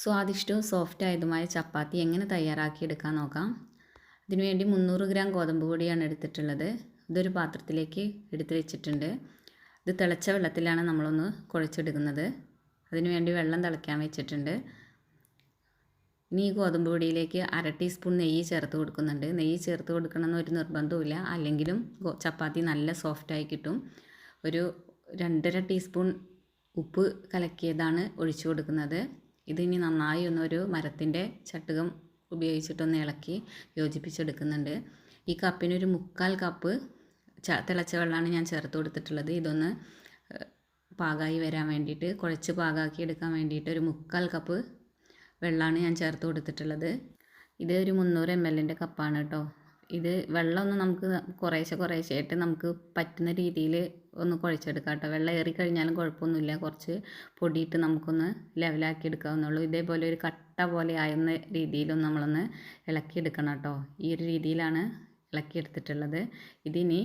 സ്വാദിഷ്ടവും soft ആയതുമായ ചപ്പാത്തി എങ്ങനെ തയ്യാറാക്കിയെടുക്കാൻ നോക്കാം. ഇതിനുവേണ്ടി മുന്നൂറ് ഗ്രാം ഗോതമ്പ് പൊടിയാണ് എടുത്തിട്ടുള്ളത്. ഇതൊരു പാത്രത്തിലേക്ക് എടുത്തു വെച്ചിട്ടുണ്ട്. ഇത് തിളച്ച വെള്ളത്തിലാണ് നമ്മളൊന്ന് കുഴച്ചെടുക്കുന്നത്. അതിനുവേണ്ടി വെള്ളം തിളയ്ക്കാൻ വെച്ചിട്ടുണ്ട്. ഇനി ഈ ഗോതമ്പ് പൊടിയിലേക്ക് അര ടീസ്പൂൺ നെയ്യ് ചേർത്ത് കൊടുക്കുന്നുണ്ട്. നെയ്യ് ചേർത്ത് കൊടുക്കണമെന്ന് ഒരു നിർബന്ധവുമില്ല. അല്ലെങ്കിലും ചപ്പാത്തി നല്ല സോഫ്റ്റായി കിട്ടും. ഒരു രണ്ടര ടീസ്പൂൺ ഉപ്പ് കലക്കിയതാണ് ഒഴിച്ചു കൊടുക്കുന്നത്. ഇതിനി നന്നായി ഒന്നൊരു മരത്തിന്റെ ചട്ടുകം ഉപയോഗിച്ചിട്ടൊന്ന് ഇളക്കി യോജിപ്പിച്ചെടുക്കുന്നുണ്ട്. ഈ കപ്പിനൊരു മുക്കാൽ കപ്പ് തിളച്ച വെള്ളമാണ് ഞാൻ ചേർത്ത് കൊടുത്തിട്ടുള്ളത്. ഇതൊന്ന് പാകമായി വരാൻ വേണ്ടിയിട്ട് കുഴച്ച് പാകാക്കി എടുക്കാൻ വേണ്ടിയിട്ട് ഒരു മുക്കാൽ കപ്പ് വെള്ളമാണ് ഞാൻ ചേർത്ത് കൊടുത്തിട്ടുള്ളത്. ഇത് ഒരു മുന്നൂറ് എം എല്ലിന്റെ കപ്പാണ് കേട്ടോ. ഇത് വെള്ളമൊന്നും നമുക്ക് കുറേശ്ശെ കുറേശ്ശെ ആയിട്ട് നമുക്ക് പറ്റുന്ന രീതിയിൽ ഒന്ന് കുഴച്ചെടുക്കാം കേട്ടോ. വെള്ളം ഏറി കഴിഞ്ഞാലും കുഴപ്പമൊന്നുമില്ല. കുറച്ച് പൊടിയിട്ട് നമുക്കൊന്ന് ലെവലാക്കി എടുക്കാവുന്നുള്ളൂ ഇതേപോലെ ഒരു കട്ട പോലെ ആയുന്ന രീതിയിലൊന്ന് നമ്മളൊന്ന് ഇളക്കിയെടുക്കണം കേട്ടോ. ഈ ഒരു രീതിയിലാണ് ഇളക്കിയെടുത്തിട്ടുള്ളത്. ഇതിനി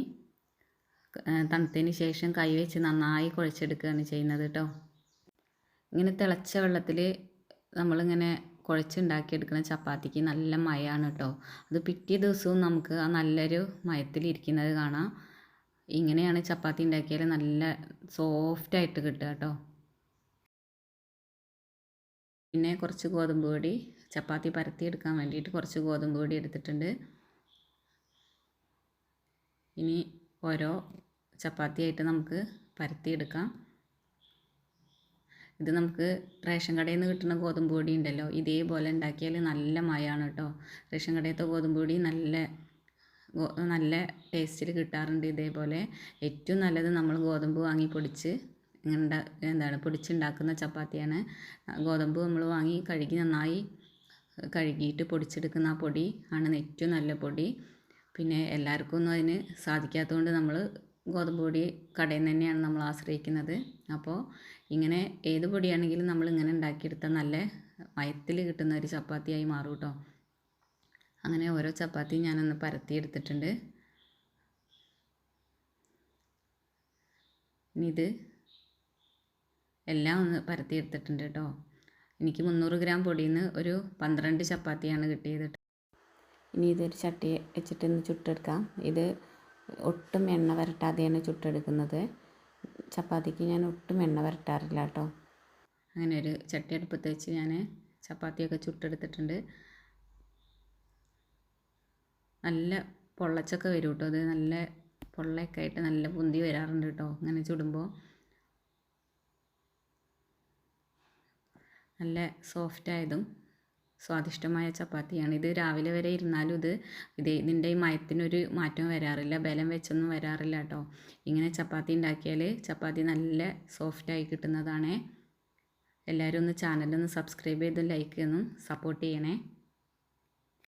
തണുത്തതിന് ശേഷം കൈ വെച്ച് നന്നായി കുഴച്ചെടുക്കുകയാണ് ചെയ്യുന്നത് കേട്ടോ. ഇങ്ങനെ തിളച്ച വെള്ളത്തിൽ നമ്മളിങ്ങനെ കുഴച്ചുണ്ടാക്കിയെടുക്കുന്ന ചപ്പാത്തിക്ക് നല്ല മയമാണ് കേട്ടോ. അത് പിറ്റേ ദിവസവും നമുക്ക് ആ നല്ലൊരു മയത്തിലിരിക്കുന്നത് കാണാം. ഇങ്ങനെയാണ് ചപ്പാത്തി ഉണ്ടാക്കിയാൽ നല്ല സോഫ്റ്റായിട്ട് കിട്ടുക കേട്ടോ. പിന്നെ കുറച്ച് ഗോതമ്പ് പൊടി ചപ്പാത്തി പരത്തിയെടുക്കാൻ വേണ്ടിയിട്ട് കുറച്ച് ഗോതമ്പ് പൊടി എടുത്തിട്ടുണ്ട്. ഇനി ഓരോ ചപ്പാത്തിയായിട്ട് നമുക്ക് പരത്തിയെടുക്കാം ഇത് നമുക്ക് റേഷൻ കടയിൽ നിന്ന് കിട്ടുന്ന ഗോതമ്പ് പൊടി ഉണ്ടല്ലോ ഇതേപോലെ ഉണ്ടാക്കിയാൽ നല്ല മയമാണ് കേട്ടോ. റേഷൻ കടയിലത്തെ ഗോതമ്പ് പൊടി നല്ല നല്ല ടേസ്റ്റിൽ കിട്ടാറുണ്ട് ഇതേപോലെ. ഏറ്റവും നല്ലത് നമ്മൾ ഗോതമ്പ് വാങ്ങി പൊടിച്ച് ഇങ്ങനെ എന്താണ് പൊടിച്ചുണ്ടാക്കുന്ന ചപ്പാത്തിയാണ്. ഗോതമ്പ് നമ്മൾ വാങ്ങി കഴുകി നന്നായി കഴുകിയിട്ട് പൊടിച്ചെടുക്കുന്ന ആ പൊടി ആണ് ഏറ്റവും നല്ല പൊടി. പിന്നെ എല്ലാവർക്കും ഒന്നും അതിന് സാധിക്കാത്തതുകൊണ്ട് നമ്മൾ ഗോതമ്പ് പൊടി കടയിൽ നിന്ന് തന്നെയാണ് നമ്മൾ ആശ്രയിക്കുന്നത്. അപ്പോൾ ഇങ്ങനെ ഏത് പൊടിയാണെങ്കിലും നമ്മൾ ഇങ്ങനെ ഉണ്ടാക്കിയെടുത്താൽ നല്ല മയത്തിൽ കിട്ടുന്ന ഒരു ചപ്പാത്തിയായി മാറും കേട്ടോ അങ്ങനെ ഓരോ ചപ്പാത്തി ഞാനൊന്ന് പരത്തി എടുത്തിട്ടുണ്ട്. ഇനി ഇത് എല്ലാം ഒന്ന് പരത്തി എടുത്തിട്ടുണ്ട് കേട്ടോ. എനിക്ക് മുന്നൂറ് ഗ്രാം പൊടിയിൽ നിന്ന് ഒരു പന്ത്രണ്ട് ചപ്പാത്തിയാണ് കിട്ടിയത് ഇനി ഇതൊരു ചട്ടി വെച്ചിട്ടൊന്ന് ചുട്ടെടുക്കാം. ഇത് ഒട്ടും എണ്ണ വരട്ടാതെയാണ് ചുട്ടെടുക്കുന്നത്. ചപ്പാത്തിക്ക് ഞാൻ ഒട്ടും എണ്ണ വരട്ടാറില്ല കേട്ടോ. അങ്ങനെ ഒരു ചട്ടി അടുപ്പത്ത് വെച്ച് ഞാൻ ചപ്പാത്തിയൊക്കെ ചുട്ടെടുത്തിട്ടുണ്ട്. നല്ല പൊള്ളച്ചൊക്കെ വരും കേട്ടോ അത് നല്ല പൊള്ളയൊക്കെ ആയിട്ട് നല്ല പൊന്തി വരാറുണ്ട് കേട്ടോ. അങ്ങനെ ചുടുമ്പോൾ നല്ല സോഫ്റ്റ് ആയതും സ്വാദിഷ്ടമായ ചപ്പാത്തിയാണ്. ഇത് രാവിലെ വരെ ഇരുന്നാലും ഇത് ഇത് ഇതിന്റെ ഈ മയത്തിനൊരു മാറ്റവും വരാറില്ല. ബലം വെച്ചൊന്നും വരാറില്ല കേട്ടോ. ഇങ്ങനെ ചപ്പാത്തി ഉണ്ടാക്കിയാൽ ചപ്പാത്തി നല്ല സോഫ്റ്റായി കിട്ടുന്നതാണ്. എല്ലാവരും ഒന്ന് ചാനലൊന്ന് സബ്സ്ക്രൈബ് ചെയ്ത് ലൈക്ക് ചെയ്തും സപ്പോർട്ട് ചെയ്യണേ.